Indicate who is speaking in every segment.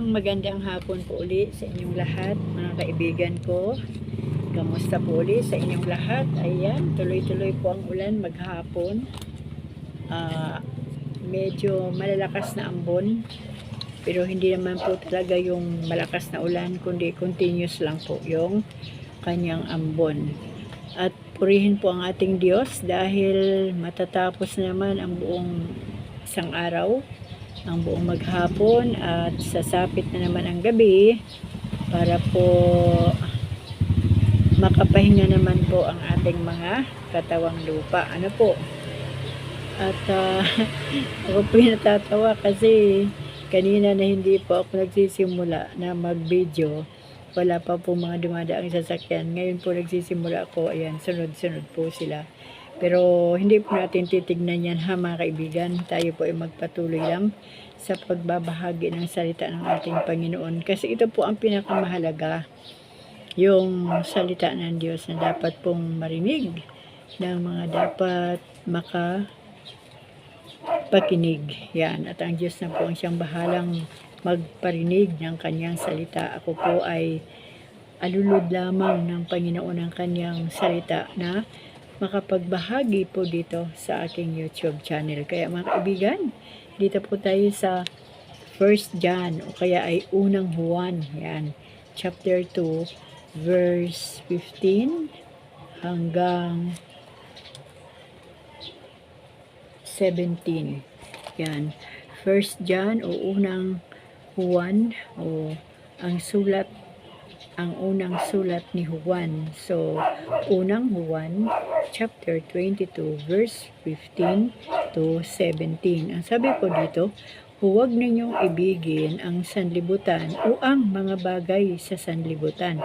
Speaker 1: Magandang hapon po uli sa inyong lahat, mga kaibigan ko. Kamusta po uli sa inyong lahat? Ayan, tuloy-tuloy po ang ulan maghapon. Ah, medyo malalakas na ambon. Pero hindi naman po talaga yung malakas na ulan, kundi continuous lang po yung kanyang ambon. At purihin po ang ating Diyos dahil matatapos naman ang buong isang araw ang buong maghapon at sasapit na naman ang gabi para po makapahinga naman po ang ating mga katawang lupa. Ano po? At ah, ako po natatawa kasi kanina na hindi po ako nagsisimula na mag-video. Wala pa po mga dumadaang sasakyan. Ngayon po nagsisimula ako. Ayan, sunod-sunod po sila. Pero hindi po natin titignan yan ha mga kaibigan. Tayo po ay magpatuloy lang sa pagbabahagi ng salita ng ating Panginoon. Kasi ito po ang pinakamahalaga. Yung salita ng Diyos na dapat pong marinig ng mga dapat maka pakinig. Yan. At ang Diyos na po ang siyang bahalang magparinig ng kanyang salita. Ako po ay alulod lamang ng Panginoon ang kanyang salita na makapagbahagi po dito sa aking YouTube channel. Kaya mga kaibigan, dito po tayo sa First John o kaya ay unang Juan. Yan. Chapter 2 verse 15 hanggang 17. Yan. First John o unang Juan o ang sulat ang unang sulat ni Juan. So, unang Juan, chapter 22, verse 15 to 17. Ang sabi ko dito, huwag ninyong ibigin ang sanlibutan o ang mga bagay sa sanlibutan.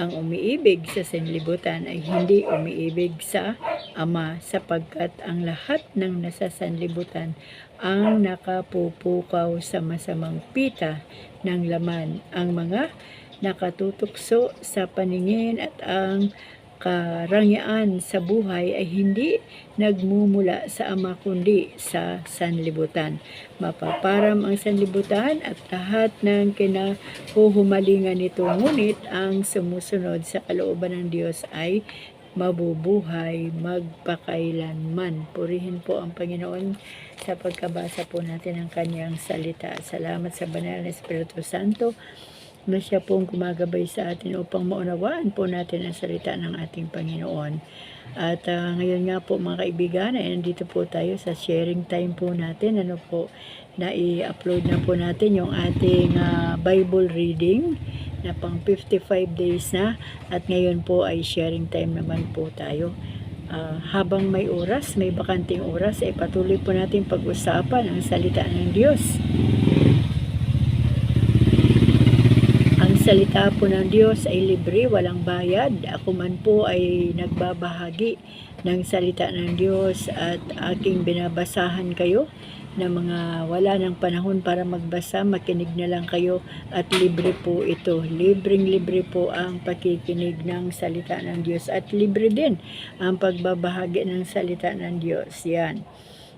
Speaker 1: Ang umiibig sa sanlibutan ay hindi umiibig sa Ama sapagkat ang lahat ng nasa sanlibutan ang nakapupukaw sa masamang pita ng laman. Ang mga nakatutukso sa paningin at ang karangyaan sa buhay ay hindi nagmumula sa ama kundi sa sanlibutan. Mapaparam ang sanlibutan at lahat ng kinahuhumalingan nito ngunit ang sumusunod sa kalooban ng Diyos ay mabubuhay magpakailanman. Purihin po ang Panginoon sa pagkabasa po natin ng kanyang salita. Salamat sa banal na Espiritu Santo na siya pong gumagabay sa atin upang maunawaan po natin ang salita ng ating Panginoon. At ah, ngayon nga po mga kaibigan, ay nandito po tayo sa sharing time po natin. Ano po, na i-upload na po natin yung ating ah, Bible reading na pang 55 days na. At ngayon po ay sharing time naman po tayo. Ah, habang may oras, may bakanting oras, ay patuloy po natin pag-usapan ang salita ng Diyos. Ang salita po ng Diyos ay libre, walang bayad. Ako man po ay nagbabahagi ng salita ng Diyos at aking binabasahan kayo na mga wala ng panahon para magbasa, makinig na lang kayo at libre po ito. Libreng libre po ang pakikinig ng salita ng Diyos at libre din ang pagbabahagi ng salita ng Diyos. Yan.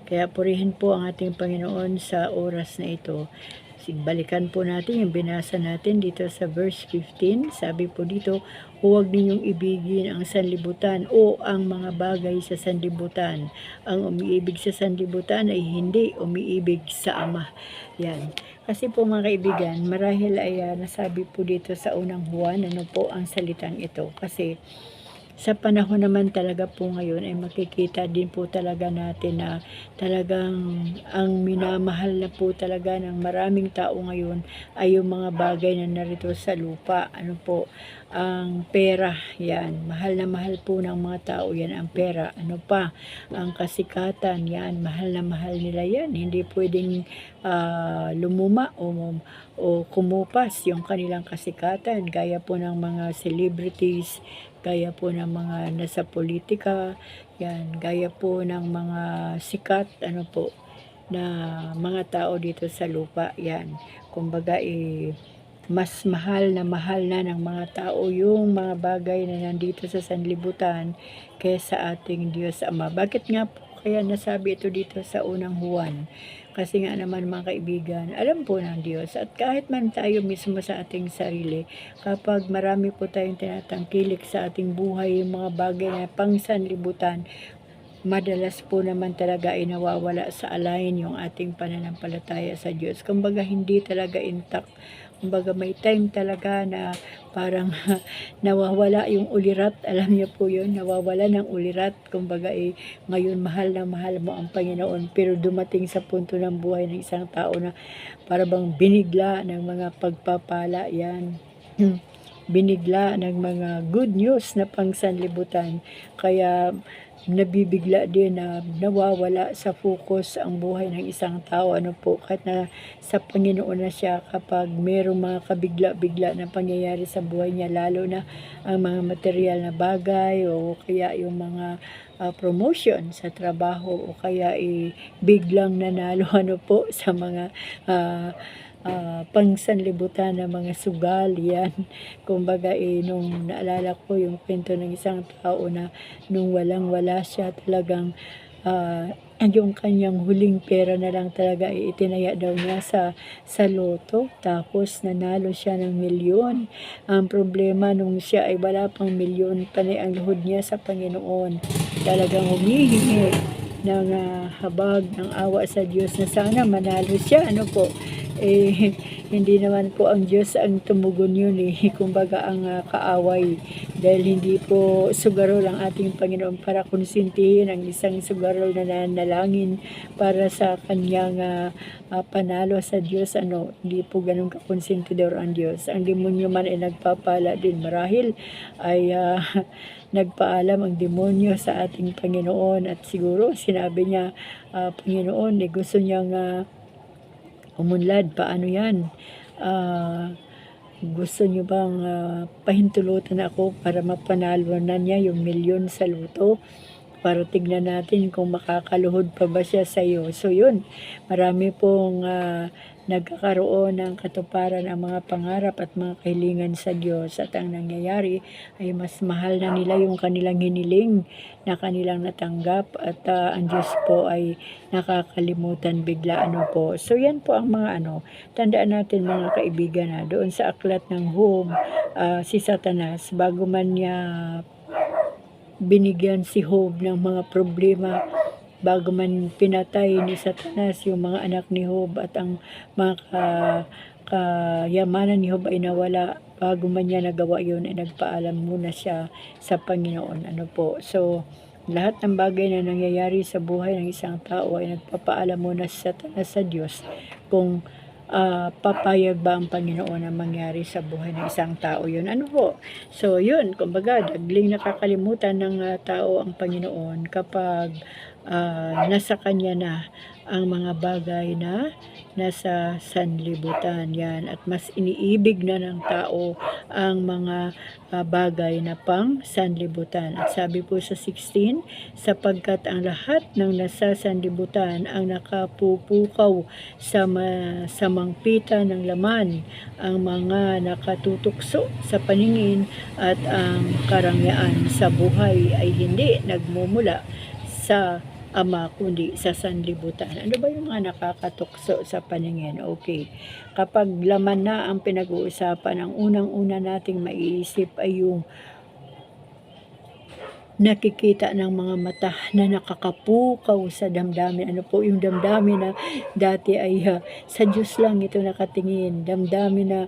Speaker 1: Kaya purihin po ang ating Panginoon sa oras na ito. Balikan po natin yung binasa natin dito sa verse 15. Sabi po dito, huwag ninyong ibigin ang sanlibutan o ang mga bagay sa sanlibutan. Ang umiibig sa sanlibutan ay hindi umiibig sa Ama. Yan. Kasi po mga kaibigan, marahil ay ah, nasabi po dito sa unang Juan, ano po ang salitang ito. Kasi sa panahon naman talaga po ngayon ay makikita din po talaga natin na talagang ang minamahal na po talaga ng maraming tao ngayon ay yung mga bagay na narito sa lupa. Ano po, ang pera, yan. Mahal na mahal po ng mga tao yan ang pera. Ano pa, ang kasikatan, yan. Mahal na mahal nila yan. Hindi pwedeng ah, lumuma o, o kumupas yung kanilang kasikatan. Gaya po ng mga celebrities, gaya po ng mga nasa politika, yan, gaya po ng mga sikat, ano po, na mga tao dito sa lupa, yan. Kumbaga, eh, mas mahal na mahal na ng mga tao yung mga bagay na nandito sa sanlibutan kaysa ating Diyos Ama. Bakit nga po kaya nasabi ito dito sa unang Juan. Kasi nga naman mga kaibigan, alam po ng Diyos at kahit man tayo mismo sa ating sarili, kapag marami po tayong tinatangkilik sa ating buhay, yung mga bagay na pangsanlibutan, madalas po naman talaga ay nawawala sa alayin yung ating pananampalataya sa Diyos. Kumbaga hindi talaga intact. Kumbaga may time talaga na parang nawawala yung ulirat. Alam niyo po yun, nawawala ng ulirat. Kumbaga eh, ngayon mahal na mahal mo ang Panginoon. Pero dumating sa punto ng buhay ng isang tao na para bang binigla ng mga pagpapala yan. binigla ng mga good news na pangsanlibutan. Kaya nabibigla din na nawawala sa focus ang buhay ng isang tao. Ano po, kahit na sa Panginoon na siya kapag merong mga kabigla-bigla na pangyayari sa buhay niya, lalo na ang mga material na bagay o kaya yung mga ah, promotion sa trabaho o kaya eh, biglang nanalo ano po sa mga ah, ah, pangsanlibutan ng mga sugal yan. Kumbaga eh, nung naalala ko yung kwento ng isang tao na nung walang wala siya talagang ah, yung kanyang huling pera na lang talaga eh, itinaya daw niya sa, sa loto. Tapos nanalo siya ng milyon. Ang problema nung siya ay wala pang milyon, panay ang luhod niya sa Panginoon. Talagang humihingi ng ah, habag ng awa sa Diyos na sana manalo siya. Ano po? Eh, hindi naman po ang Diyos ang tumugon yun eh. Kumbaga ang ah, kaaway. Dahil hindi po sugarol ang ating Panginoon para konsintihin ang isang sugarol na nanalangin para sa kanyang ah, ah, panalo sa Diyos. Ano, hindi po ganun kakonsentidor ang Diyos. Ang demonyo man ay nagpapala din. Marahil ay ah, nagpaalam ang demonyo sa ating Panginoon at siguro sinabi niya, ah, Panginoon, eh, gusto niyang ah, umunlad. Paano yan? Ah, gusto niyo bang ah, pahintulutan ako para mapanalo na niya yung milyon sa luto? Para tignan natin kung makakaluhod pa ba siya sa iyo. So yun, marami pong ah, nagkakaroon ng katuparan ang mga pangarap at mga kahilingan sa Diyos at ang nangyayari ay mas mahal na nila yung kanilang hiniling na kanilang natanggap at ah, ang Diyos po ay nakakalimutan bigla ano po. So yan po ang mga ano, tandaan natin mga kaibigan na doon sa aklat ng home ah, si Satanas bago man niya binigyan si Job ng mga problema bago man pinatay ni Satanas yung mga anak ni Job at ang mga ka- kayamanan ni Job ay nawala bago man niya nagawa yun ay nagpaalam muna siya sa Panginoon ano po so lahat ng bagay na nangyayari sa buhay ng isang tao ay nagpapaalam muna sa Satanas sa Diyos kung ah, papayag ba ang Panginoon na mangyari sa buhay ng isang tao yun. Ano po? So, yun, kumbaga, dagling nakakalimutan ng ah, tao ang Panginoon kapag ah, nasa Kanya na ang mga bagay na nasa sanlibutan yan. At mas iniibig na ng tao ang mga ah, bagay na pang sanlibutan. At sabi po sa 16 sapagkat ang lahat ng nasa sanlibutan ang nakapupukaw sa, ma- sa mangpita ng laman ang mga nakatutukso sa paningin at ang karangyaan sa buhay ay hindi nagmumula sa ama kundi sa sanlibutan. Ano ba yung mga nakakatukso sa paningin? Okay. Kapag laman na ang pinag-uusapan, ang unang-una nating maiisip ay yung nakikita ng mga mata na nakakapukaw sa damdamin. Ano po yung damdamin na dati ay ah, sa Diyos lang ito nakatingin. Damdamin na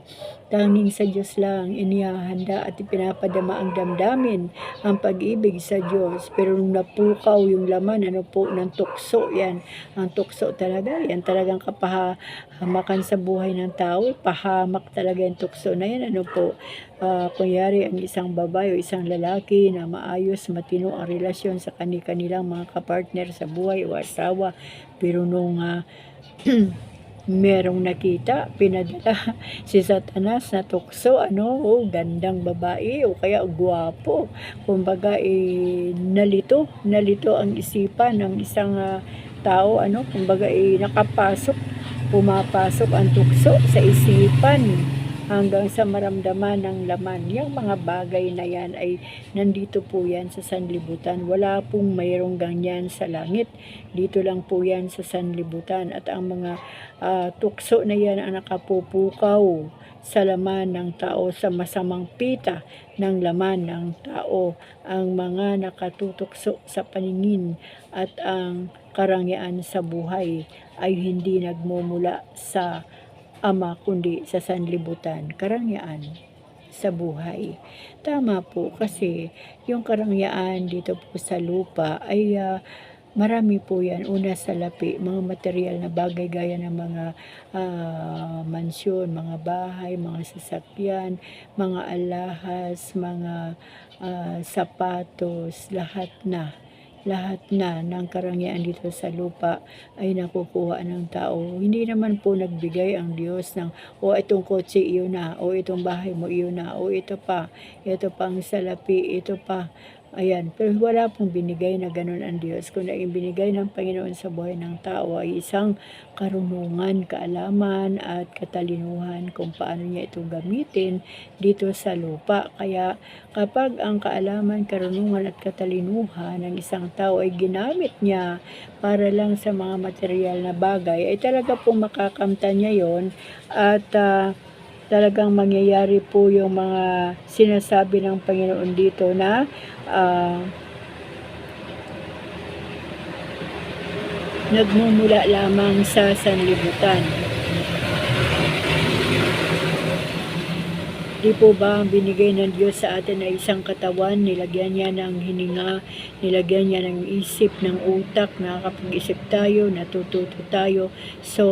Speaker 1: tanging sa Diyos lang inihahanda at ipinapadama ang damdamin ang pag-ibig sa Diyos. Pero nung napukaw yung laman, ano po, ng tukso yan. Ang tukso talaga, yan talagang kapahamakan sa buhay ng tao. Pahamak talaga yung tukso na yan. Ano po, ah, kunyari ang isang babae o isang lalaki na maayos, matino ang relasyon sa kani-kanilang mga kapartner sa buhay o asawa. Pero nung ah, merong nakita, pinadala si Satanas na tukso, ano, oh, gandang babae o kaya gwapo. Kumbaga, eh, nalito, nalito ang isipan ng isang ah, tao, ano, kumbaga, eh, nakapasok, pumapasok ang tukso sa isipan hanggang sa maramdaman ng laman. Yung mga bagay na yan ay nandito po yan sa sanlibutan. Wala pong mayroong ganyan sa langit. Dito lang po yan sa sanlibutan. At ang mga ah, tukso na yan ang nakapupukaw sa laman ng tao sa masamang pita ng laman ng tao ang mga nakatutukso sa paningin at ang karangyaan sa buhay ay hindi nagmumula sa ama kundi sa sanlibutan karangyaan sa buhay. Tama po kasi yung karangyaan dito po sa lupa ay ah, marami po yan. Una sa lapi mga material na bagay gaya ng mga ah, mansyon mga bahay mga sasakyan mga alahas mga ah, sapatos lahat na lahat na ng karangyaan dito sa lupa ay nakukuha ng tao. Hindi naman po nagbigay ang Diyos ng, o itong kotse iyo na, o itong bahay mo iyo na, o ito pa, ito pang salapi, ito pa. Ayan, pero wala pong binigay na ganun ang Diyos. Kundi ang binigay ng Panginoon sa buhay ng tao ay isang karunungan, kaalaman at katalinuhan kung paano niya itong gamitin dito sa lupa. Kaya kapag ang kaalaman, karunungan at katalinuhan ng isang tao ay ginamit niya para lang sa mga material na bagay, ay talaga pong makakamta niya yon at ah, talagang mangyayari po yung mga sinasabi ng Panginoon dito na ah, nagmumula lamang sa sanlibutan. Di po ba ang binigay ng Diyos sa atin ay isang katawan, nilagyan niya ng hininga, nilagyan niya ng isip, ng utak, nakakapag-isip tayo, natututo tayo, so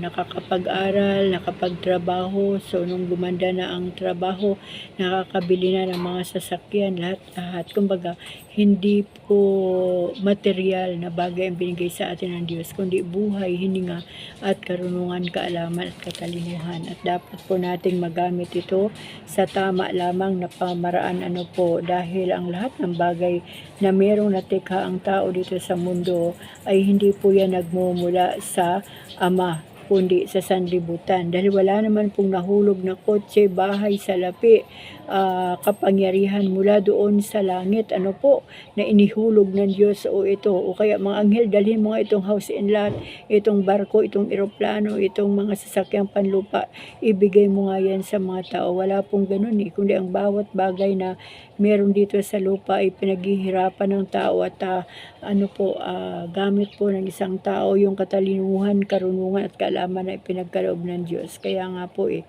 Speaker 1: nakakapag-aral, nakapagtrabaho, so nung gumanda na ang trabaho, nakakabili na ng mga sasakyan, lahat-lahat. Kumbaga, hindi po material na bagay ang binigay sa atin ng Diyos, kundi buhay, hininga, at karunungan, kaalaman, at katalinuhan. At dapat po nating magamit ito sa tama lamang na pamaraan. Ano po dahil ang lahat ng bagay na merong natikha ang tao dito sa mundo ay hindi po yan nagmumula sa Ama kundi sa sanlibutan. Dahil wala naman pong nahulog na kotse, bahay, salapi, ah, kapangyarihan mula doon sa langit. Ano po na inihulog ng Diyos o ito o kaya mga anghel dalhin mo itong house and lot itong barko, itong eroplano itong mga sasakyang panlupa. Ibigay mo nga yan sa mga tao. Wala pong ganun eh. Kundi ang bawat bagay na meron dito sa lupa ay pinaghihirapan ng tao at ah, ano po ah, gamit po ng isang tao yung katalinuhan, karunungan at kaalaman na ipinagkaloob ng Diyos. Kaya nga po eh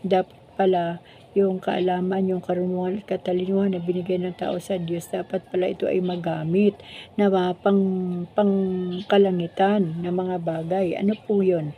Speaker 1: dapat pala yung kaalaman, yung karunungan at katalinuhan na binigay ng tao sa Diyos, dapat pala ito ay magamit na pang, pang kalangitan na mga bagay. Ano po yun?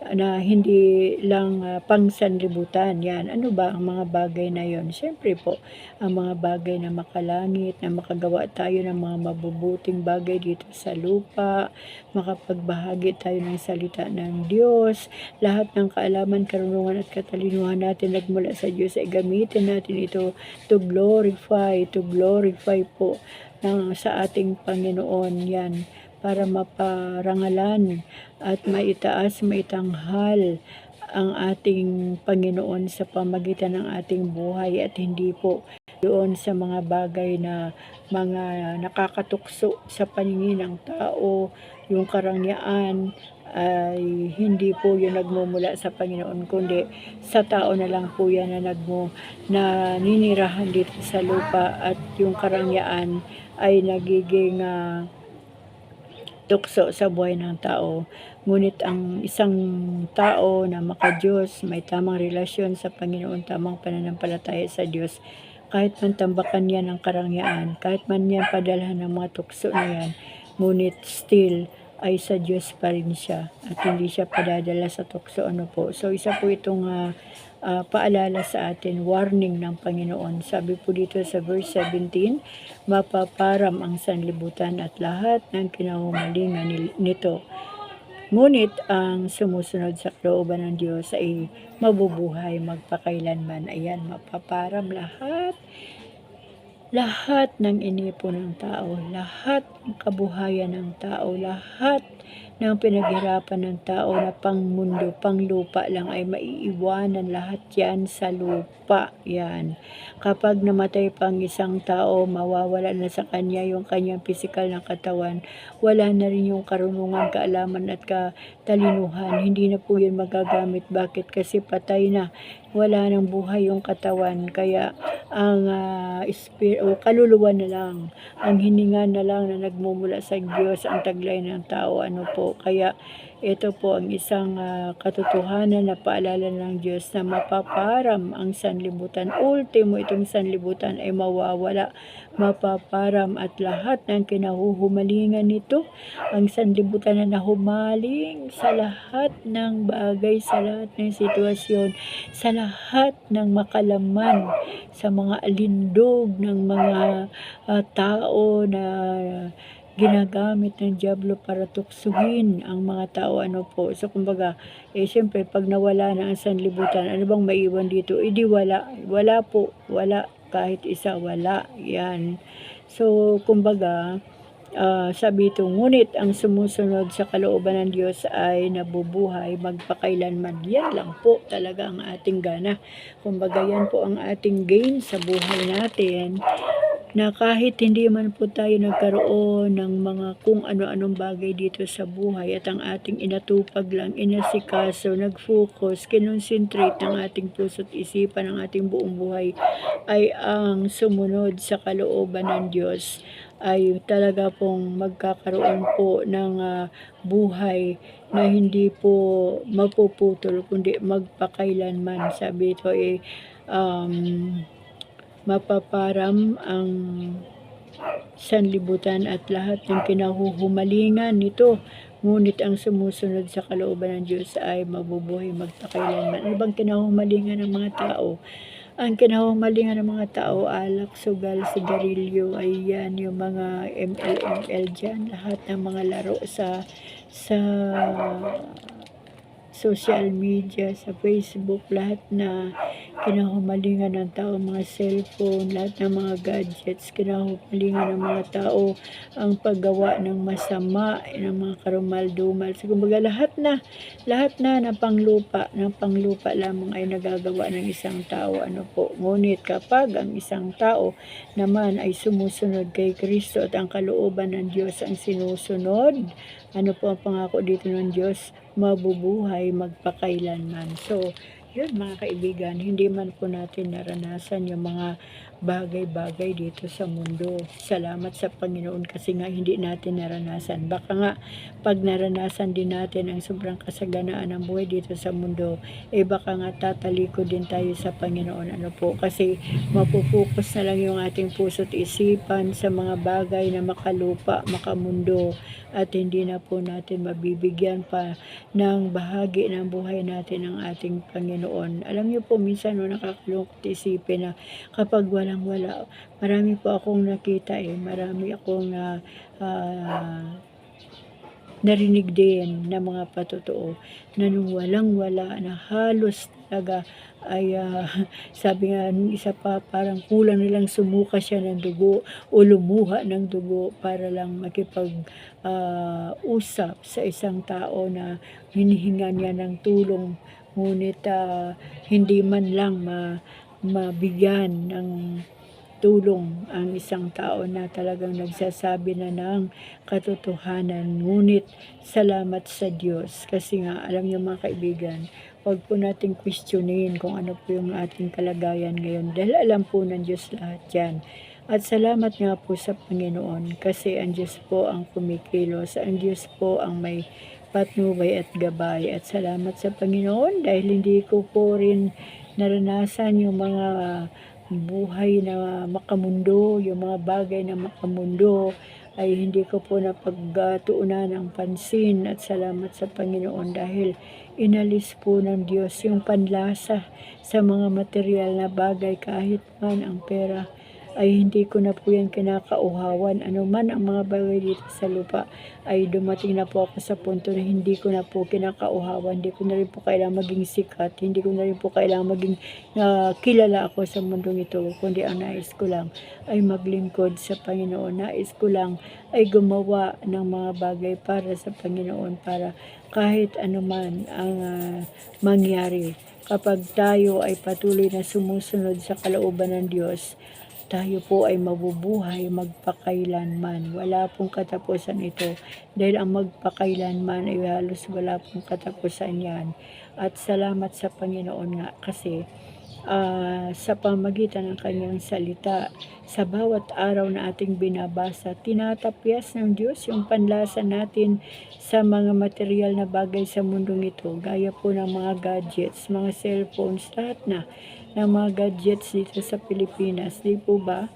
Speaker 1: Na hindi lang ah, pang sanlibutan yan. Ano ba ang mga bagay na yon? Siyempre po, ang mga bagay na makalangit, na makagawa tayo ng mga mabubuting bagay dito sa lupa, makapagbahagi tayo ng salita ng Diyos, lahat ng kaalaman, karunungan at katalinuhan natin nagmula sa Diyos ay gamitin natin ito to glorify, to glorify po ng, sa ating Panginoon yan para maparangalan at maitaas, maitanghal ang ating Panginoon sa pamagitan ng ating buhay at hindi po doon sa mga bagay na mga nakakatukso sa paningin ng tao, yung karangyaan ay hindi po yun nagmumula sa Panginoon kundi sa tao na lang po yan na nagmo na ninirahan dito sa lupa at yung karangyaan ay nagiging ah, tukso sa buhay ng tao. Ngunit ang isang tao na makadiyos, may tamang relasyon sa Panginoon, tamang pananampalataya sa Diyos, kahit man tambakan niya ng karangyaan, kahit man niya padalhan ng mga tukso na yan, ngunit still ay sa Diyos pa rin siya at hindi siya padadala sa tukso ano po. So isa po itong ah, ah, paalala sa atin, warning ng Panginoon. Sabi po dito sa verse 17, mapaparam ang sanlibutan at lahat ng kinahumalingan nito. Ngunit ang sumusunod sa kalooban ng Diyos ay mabubuhay magpakailanman. Ayan, mapaparam lahat lahat ng inipon ng tao, lahat ng kabuhayan ng tao, lahat ng pinaghirapan ng tao na pang mundo, pang lupa lang ay maiiwanan lahat yan sa lupa. Yan. Kapag namatay pang isang tao, mawawala na sa kanya yung kanyang pisikal na katawan. Wala na rin yung karunungan, kaalaman at katalinuhan. Hindi na po yun magagamit. Bakit? Kasi patay na. Wala nang buhay yung katawan. Kaya ang ah, espir- o kaluluwa na lang, ang hininga na lang na nagmumula sa Diyos ang taglay ng tao. Ano po? Kaya ito po ang isang ah, katotohanan na paalala ng Diyos na mapaparam ang sanlibutan. Ultimo itong sanlibutan ay mawawala, mapaparam at lahat ng kinahuhumalingan nito, ang sanlibutan na nahumaling sa lahat ng bagay, sa lahat ng sitwasyon, sa lahat ng makalaman, sa mga alindog ng mga ah, tao na ginagamit ng Diablo para tuksuhin ang mga tao ano po. So kumbaga, eh siyempre pag nawala na ang sanlibutan, ano bang maiwan dito? Eh di wala. Wala po. Wala. Kahit isa wala. Yan. So kumbaga, ah, sabi ito, ngunit ang sumusunod sa kalooban ng Diyos ay nabubuhay magpakailanman. Yan lang po talaga ang ating gana. Kumbaga yan po ang ating gain sa buhay natin na kahit hindi man po tayo nagkaroon ng mga kung ano-anong bagay dito sa buhay at ang ating inatupag lang, inasikaso, nag-focus, kinonsentrate ng ating puso't isipan ng ating buong buhay ay ang sumunod sa kalooban ng Diyos ay talaga pong magkakaroon po ng ah, buhay na hindi po mapuputol kundi magpakailanman. Sabi ito eh, um, mapaparam ang sanlibutan at lahat ng kinahuhumalingan nito. Ngunit ang sumusunod sa kalooban ng Diyos ay mabubuhay magpakailanman. Ano bang kinahumalingan ng mga tao? Ang kinahumalingan ng mga tao, alak, sugal, sigarilyo, ay yan, yung mga ML-ML dyan, lahat ng mga laro sa sa social media, sa Facebook, lahat na kinahumalingan ng tao, mga cellphone, lahat ng mga gadgets, kinahumalingan ng mga tao ang paggawa ng masama, ng mga karumal-dumal. So, kumbaga, lahat na, lahat na ng panglupa, ng panglupa lamang ay nagagawa ng isang tao. Ano po? Ngunit kapag ang isang tao naman ay sumusunod kay Kristo at ang kalooban ng Diyos ang sinusunod, ano po ang pangako dito ng Diyos? Mabubuhay magpakailanman. So, yun mga kaibigan, hindi man po natin naranasan yung mga bagay-bagay dito sa mundo. Salamat sa Panginoon kasi nga hindi natin naranasan. Baka nga pag naranasan din natin ang sobrang kasaganaan ng buhay dito sa mundo, eh baka nga tataliko din tayo sa Panginoon. Ano po? Kasi mapupokus na lang yung ating puso't isipan sa mga bagay na makalupa, makamundo at hindi na po natin mabibigyan pa ng bahagi ng buhay natin ng ating Panginoon. Alam niyo po, minsan no, nakakalungkot isipin na kapag walang wala, marami po akong nakita eh, marami akong ah, ah, narinig din na mga patotoo na nung walang wala na halos talaga ay ah, sabi nga nung isa pa parang kulang nilang sumuka siya ng dugo o lumuha ng dugo para lang makipag ah, usap sa isang tao na hinihinga niya ng tulong ngunit ah, hindi man lang ma, mabigyan ng tulong ang isang tao na talagang nagsasabi na ng katotohanan. Ngunit salamat sa Diyos kasi nga alam niyo mga kaibigan, huwag po nating questionin kung ano po yung ating kalagayan ngayon dahil alam po ng Diyos lahat yan. At salamat nga po sa Panginoon kasi ang Diyos po ang kumikilos, ang Diyos po ang may patnubay at gabay. At salamat sa Panginoon dahil hindi ko po rin naranasan yung mga buhay na makamundo, yung mga bagay na makamundo ay hindi ko po napagtuunan ng pansin at salamat sa Panginoon dahil inalis po ng Diyos yung panlasa sa mga material na bagay kahit man ang pera ay hindi ko na po yan kinakauhawan. Ano man ang mga bagay dito sa lupa ay dumating na po ako sa punto na hindi ko na po kinakauhawan. Hindi ko na rin po kailangan maging sikat. Hindi ko na rin po kailangan maging na kilala ako sa mundong ito. Kundi ang nais ko lang ay maglingkod sa Panginoon. Nais ko lang ay gumawa ng mga bagay para sa Panginoon para kahit anuman ang ah, mangyari kapag tayo ay patuloy na sumusunod sa kalooban ng Diyos tayo po ay mabubuhay magpakailanman. Wala pong katapusan ito. Dahil ang magpakailanman ay halos wala pong katapusan yan. At salamat sa Panginoon nga kasi ah, sa pamagitan ng kanyang salita, sa bawat araw na ating binabasa, tinatapyas ng Diyos yung panlasa natin sa mga material na bagay sa mundong ito, gaya po ng mga gadgets, mga cellphones, lahat na ng mga gadgets dito sa Pilipinas. Di po ba?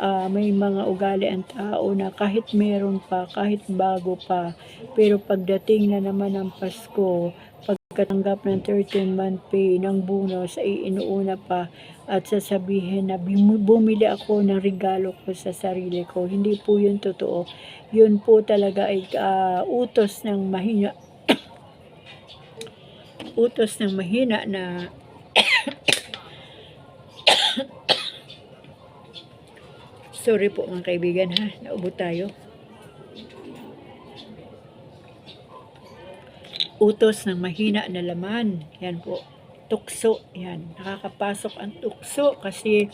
Speaker 1: Ah, may mga ugali ang tao na kahit meron pa, kahit bago pa, pero pagdating na naman ng Pasko, pagkatanggap ng 13-month pay ng bonus ay inuuna pa at sasabihin na bumili ako ng regalo ko sa sarili ko. Hindi po yun totoo. Yun po talaga ay ah, utos ng mahina utos ng mahina na Sorry po mga kaibigan ha, naubo tayo. Utos ng mahina na laman. Yan po. Tukso. Yan. Nakakapasok ang tukso kasi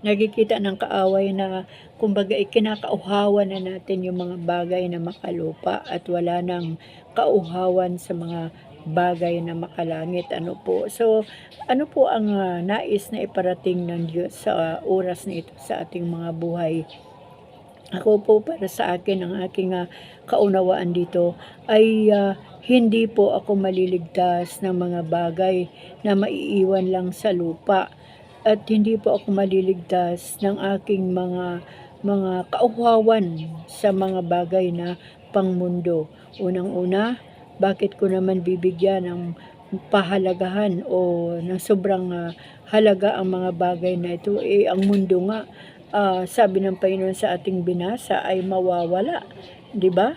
Speaker 1: nagkikita ng kaaway na kumbaga ikinakauhawan na natin yung mga bagay na makalupa at wala nang kauhawan sa mga bagay na makalangit. Ano po? So, ano po ang ah, nais na iparating ng Diyos sa ah, oras na ito sa ating mga buhay? Ako po para sa akin ang aking ah, kaunawaan dito ay ah, hindi po ako maliligtas ng mga bagay na maiiwan lang sa lupa at hindi po ako maliligtas ng aking mga mga kauhawan sa mga bagay na pangmundo. Unang-una, bakit ko naman bibigyan ng pahalagahan o ng sobrang ah, halaga ang mga bagay na ito? Eh, ang mundo nga, ah, sabi ng Panginoon sa ating binasa ay mawawala. Di ba?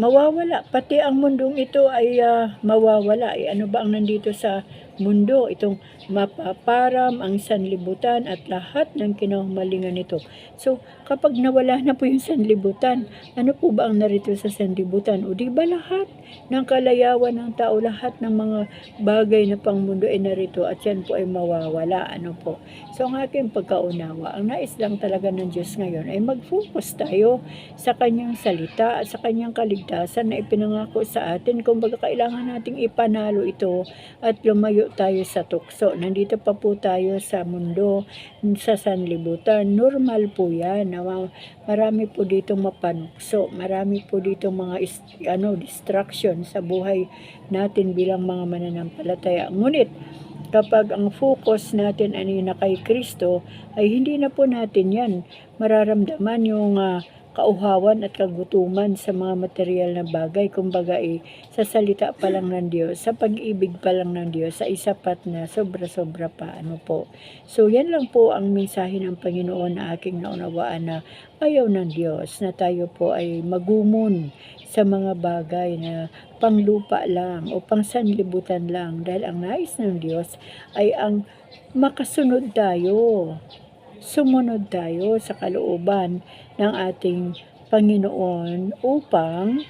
Speaker 1: Mawawala. Pati ang mundong ito ay ah, mawawala. Eh, ano ba ang nandito sa mundo? Itong mapaparam, ang sanlibutan at lahat ng kinahumalingan nito. So, kapag nawala na po yung sanlibutan, ano po ba ang narito sa sanlibutan? O di ba lahat ng kalayawan ng tao, lahat ng mga bagay na pangmundo ay narito at yan po ay mawawala. Ano po? So, ang aking pagkaunawa, ang nais lang talaga ng Diyos ngayon ay mag-focus tayo sa kanyang salita at sa kanyang kaligtasan na ipinangako sa atin. Kung baga kailangan nating ipanalo ito at lumayo tayo sa tukso. Nandito pa po tayo sa mundo, sa sanlibutan. Normal po yan. Marami po dito mapanukso. Marami po dito mga ano, distraction sa buhay natin bilang mga mananampalataya. Ngunit, kapag ang focus natin ay na kay Kristo, ay hindi na po natin yan mararamdaman yung ah, kauhawan at kagutuman sa mga material na bagay. Kumbaga eh, sa salita pa lang ng Diyos, sa pag-ibig pa lang ng Diyos, sa isapat na sobra-sobra pa. Ano po. So yan lang po ang mensahe ng Panginoon na aking naunawaan na ayaw ng Diyos na tayo po ay magumon sa mga bagay na panglupa lang o pangsanlibutan lang dahil ang nais ng Diyos ay ang makasunod tayo sumunod tayo sa kalooban ng ating Panginoon upang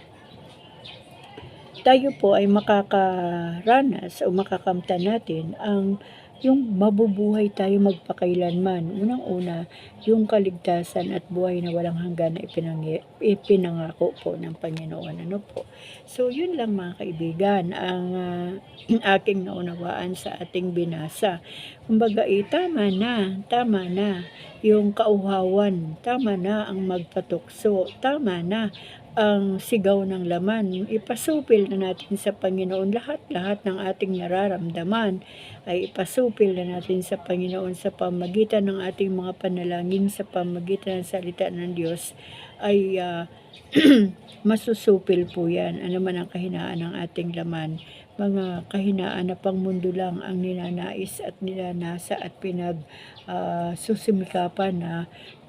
Speaker 1: tayo po ay makakaranas o makakamtan natin ang yung mabubuhay tayo magpakailanman. Unang-una, yung kaligtasan at buhay na walang hanggan na ipinangi- ipinangako po ng Panginoon. Ano po? So, yun lang mga kaibigan, ang ah, aking naunawaan sa ating binasa. Kumbaga, eh, tama na, tama na yung kauhawan, tama na ang magpatukso, tama na ang sigaw ng laman. Ipasupil na natin sa Panginoon lahat-lahat ng ating nararamdaman ay ipasupil na natin sa Panginoon sa pamagitan ng ating mga panalangin, sa pamagitan ng salita ng Diyos ay ah, masusupil po yan. Ano man ang kahinaan ng ating laman, mga kahinaan na pangmundo lang ang ninanais at nilanasa at pinag ah, susumikapan na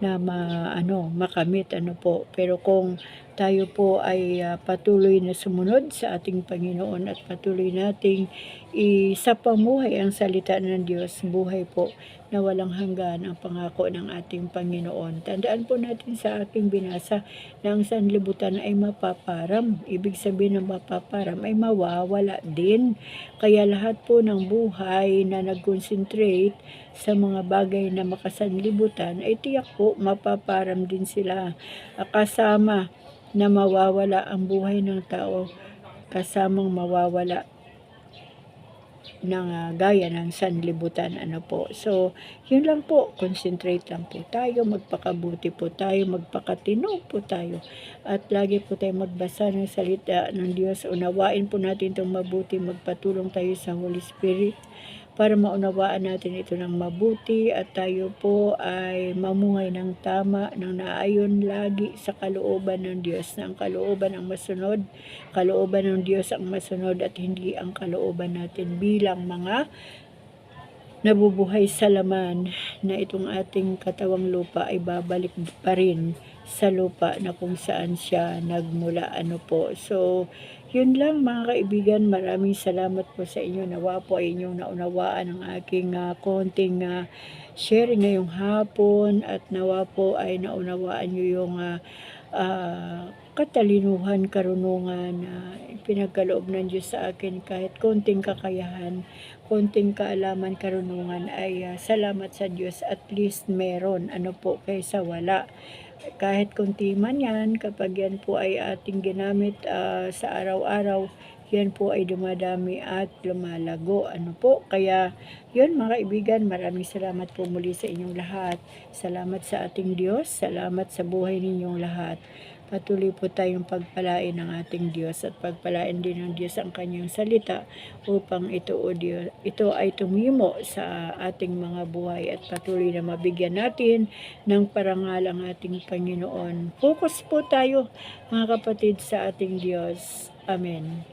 Speaker 1: na ma, ano, makamit ano po. Pero kung tayo po ay ah, patuloy na sumunod sa ating Panginoon at patuloy nating isapamuhay ang salita ng Diyos, buhay po na walang hanggan ang pangako ng ating Panginoon. Tandaan po natin sa ating binasa na ang sanlibutan ay mapaparam. Ibig sabihin ng mapaparam ay mawawala din. Kaya lahat po ng buhay na nag-concentrate sa mga bagay na makasanlibutan ay tiyak po mapaparam din sila. Kasama na mawawala ang buhay ng tao kasamang mawawala ng ah, gaya ng sanlibutan ano po. So, yun lang po, concentrate lang po tayo, magpakabuti po tayo, magpakatino po tayo. At lagi po tayo magbasa ng salita ng Diyos. Unawain po natin itong mabuti, magpatulong tayo sa Holy Spirit para maunawaan natin ito ng mabuti at tayo po ay mamuhay ng tama, ng naayon lagi sa kalooban ng Diyos, na ang kalooban ang masunod, kalooban ng Diyos ang masunod at hindi ang kalooban natin bilang mga nabubuhay sa laman na itong ating katawang lupa ay babalik pa rin sa lupa na kung saan siya nagmula ano po. So, yun lang mga kaibigan, maraming salamat po sa inyo. Nawa po ay inyong naunawaan ang aking ah, konting ah, sharing ngayong hapon at nawa po ay naunawaan nyo yung ah, ah, katalinuhan, karunungan na pinagkaloob ng Diyos sa akin. Kahit konting kakayahan, konting kaalaman, karunungan ay ah, salamat sa Diyos. At least meron ano po kaysa wala kahit konti man yan, kapag yan po ay ating ginamit ah, sa araw-araw, yan po ay dumadami at lumalago. Ano po? Kaya, yun mga kaibigan, maraming salamat po muli sa inyong lahat. Salamat sa ating Diyos, salamat sa buhay ninyong lahat. Patuloy po tayong pagpalain ng ating Diyos at pagpalain din ng Diyos ang kanyang salita upang ito, o Diyos, ito ay tumimo sa ating mga buhay at patuloy na mabigyan natin ng parangal ang ating Panginoon. Focus po tayo mga kapatid sa ating Diyos. Amen.